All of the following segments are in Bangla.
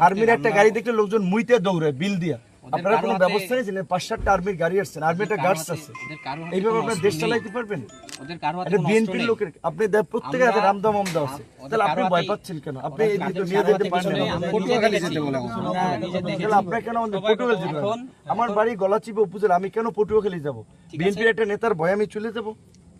আর্মির একটা গাড়ি দেখলে লোকজন মুইতে দৌড়ে বিল দিয়া। আপনারা কোনো ব্যবস্থা নিয়েছেন পাঁচ সাতটা আর্মির গাড়ি আসছেন আর্মি একটা গার্ডস আছে। এইভাবে আপনার দেশ চালাইতে পারবেন? এটা বিএনপির লোকের আপনি প্রত্যেকের হাতে আমরা- রামদাম আমদা আছে। তাহলে আপনি ভয় পাচ্ছেন কেন? আপনি এই দিকে নিয়ে যেতে পারেন। তাহলে আপনার কেন আমাদের পটুয়াখালী যেতে আমার বাড়ি গলাচিপা উপজেলা আমি কেন পটুয়াখালী যাব? বিএনপির একটা নেতার ভয় আমি চলে যাব?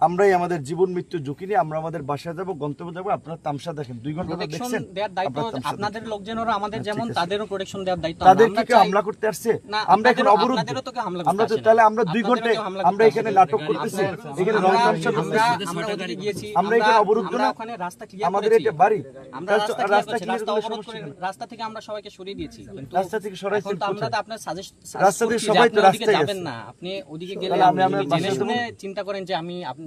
আমরাই আমাদের জীবন মৃত্যু ঝুঁকি নিয়ে আমরা আমাদের বাসায় যাব গন্তব্য যাব আপনারা তামসা দেখেন। দুই ঘণ্টা দেখছেন আপনাদের লোকজনেরও আমাদের যেমন তাদেরও প্রোটেকশন দেওয়ার দায়িত্ব। তাদের আমরা কি হামলা করতে আসছে? আমরা এখন করতে আমরা তো তাহলে আমরা দুই হামলা আমরা এখানে নাটক করতেছি। এখানে রং তামসা করতেছি। আমরা এখানে অবরুদ্ধ না? ওখানে রাস্তা ক্লিয়ার আমাদের এটা বাড়ি। আমরা রাস্তা- রাস্তা রাস্তা রাস্তা রাস্তা অবরোধ করে রাস্তা থেকে আমরা সবাইকে সরিয়ে দিয়েছি। রাস্তা থেকে সরাইছেন আমরা তো আপনার সাজেস্ট রাস্তা থেকে সবাই তো রাস্তায় যাবেন না। আপনি ওদিকে গেলে আপনি চিন্তা করেন যে আমি আপনি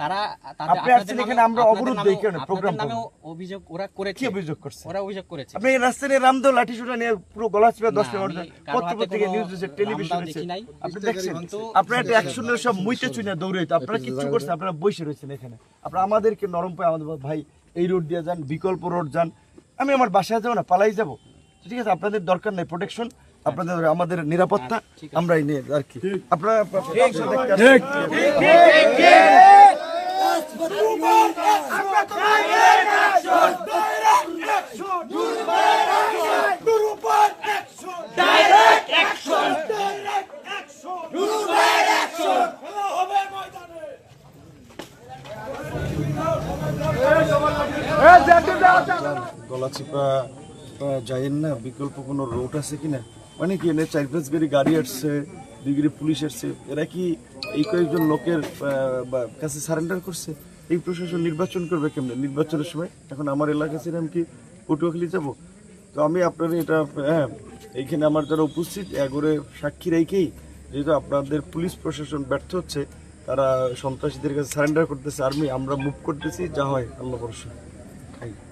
তারা তাদের- আপনি আসছেন এখানে, আমরা অবরোধ দেই কেন? program নামেও অভিযোগ ওরা করেছে। কি অভিযোগ করছে? ওরা অভিযোগ করেছে। আপনি রাস্তায় লাঠি সুটা নিয়ে পুরো গলা চিপে দশ না, মিনিট আমি কারও পত্র হাতে পত্রিকা কোনো নিউজ দিচ্ছে টেলিভিশন নাই। আপনি দেখছেন? আপনারা একটা অ্যাকশনের সব মুইতে দৌড়াইতে। আপনারা কিচ্ছু করছেন আপনারা বসে রয়েছেন এখানে। আপনারা আমাদেরকে নরম পায় আমাদের ভাই এই রোড দিয়ে যান বিকল্প রোড যান। আমি আমার বাসায় যাব না পালাই যাব। ঠিক আছে আপনাদের দরকার নেই প্রোটেকশন আপনাদের আমাদের নিরাপত্তা আমরাই নিয়ে আর কি। আপনারা গলাচিপা যাইয়েন না বিকল্প কোনো রোড আছে কিনা মানে কি এনে চার পাঁচ গাড়ি গাড়ি আসছে, দুই পুলিশ আসছে। এরা কি এই কয়েকজন লোকের কাছে সারেন্ডার করছে? এই প্রশাসন নির্বাচন করবে কেমনে? নির্বাচনের সময়? এখন আমার এলাকা ছিল আমি কি পটুয়াখালী যাব? তো আমি আপনার এটা হ্যাঁ এইখানে আমার যারা উপস্থিত, এগোরে সাক্ষী রেখেই যেহেতু আপনাদের পুলিশ প্রশাসন ব্যর্থ হচ্ছে, তারা সন্ত্রাসীদের কাছে সারেন্ডার করতেছে আর্মি আমরা মুভ করতেছি, যা হয়, আল্লাহ ভরসা।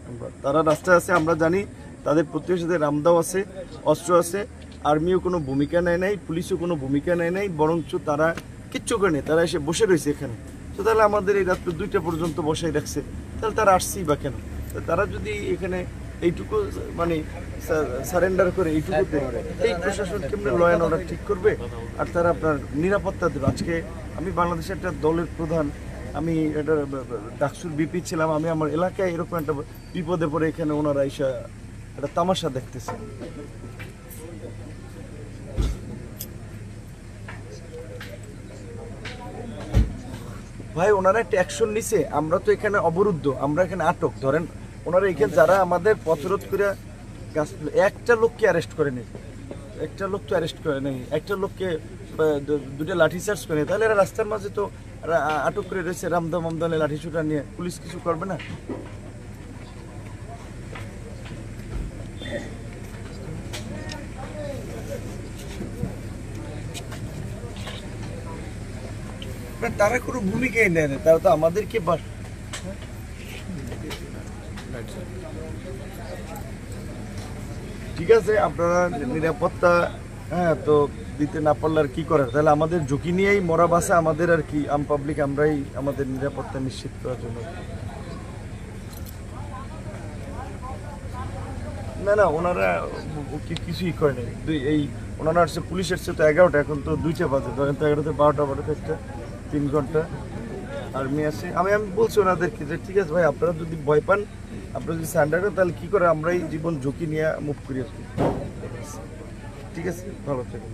আমরা- তারা রাস্তায় আছে, আমরা জানি, তাদের প্রতিবেশীদের রামদাও আছে, অস্ত্র আছে আর্মিও কোনো ভূমিকা নেয় নাই, পুলিশও কোনো ভূমিকা নেয় নাই, বরঞ্চ তারা কিচ্ছু করে তারা এসে বসে রয়েছে এখানে। তো তাহলে আমাদের এই রাত্র দুইটা পর্যন্ত বসাই রাখছে, তাহলে তারা আসছেই বা কেন? তারা যদি এখানে এইটুকু মানে সারেন্ডার করে এইটুকু এই প্রশাসন কেমনি ল অ্যান্ড অর্ডার ঠিক করবে? আর তারা আপনার নিরাপত্তা দেবে। আজকে আমি বাংলাদেশের একটা দলের প্রধান, আমি এটা, ডাকসুর বিপি ছিলাম, আমি আমার এলাকায় এরকম একটা বিপদে পড়ে এখানে ওনারা এসে একটা তামাশা দেখতেছে। ভাই, ওনারা একটা অ্যাকশন নিছে। আমরা তো এখানে অবরুদ্ধ, আমরা এখানে আটক। ধরেন, ওনারা এখানে যারা আমাদের পথরোধ করে গাছ একটা লোককে অ্যারেস্ট করে নেই। একটা লোক তো অ্যারেস্ট করে নেই। একটা লোককে দুটা লাঠি চার্জ করে তাহলে এরা রাস্তার মাঝে তো আটক করে রয়েছে রামদা মামদালে লাঠি ছুটা নিয়ে। পুলিশ কিছু করবে না? তারা কোনো ভূমিকাই নেয় না, তারা তো আমাদেরকে বা- ঠিক আছে, আপনারা নিরাপত্তা হ্যাঁ তো দিতে না পারলে আর কি করার? তাহলে আমাদের ঝুঁকি নিয়েই মরা বাসে আমাদের আর কি, আম পাবলিক আমরাই আমাদের নিরাপত্তা নিশ্চিত করার জন্য। না না, ওনারা কিছুই করে নাই এই, ওনারা আসছে পুলিশ এসছে তো এগারোটা, এখন তো দুইটা বাজে, ধরেন তো এগারোতে বারোটা বারোটা একটা তিন ঘণ্টা আর্মি আসে আমি আমি বলছি ওনাদেরকে যে, ঠিক আছে ভাই, আপনারা যদি ভয় পান, আপনারা যদি স্যান্ডার তাহলে কী করে আমরা এই জীবন ঝুঁকি নিয়ে মুভ করি আসব ঠিক আছে, ভালো থাকুন।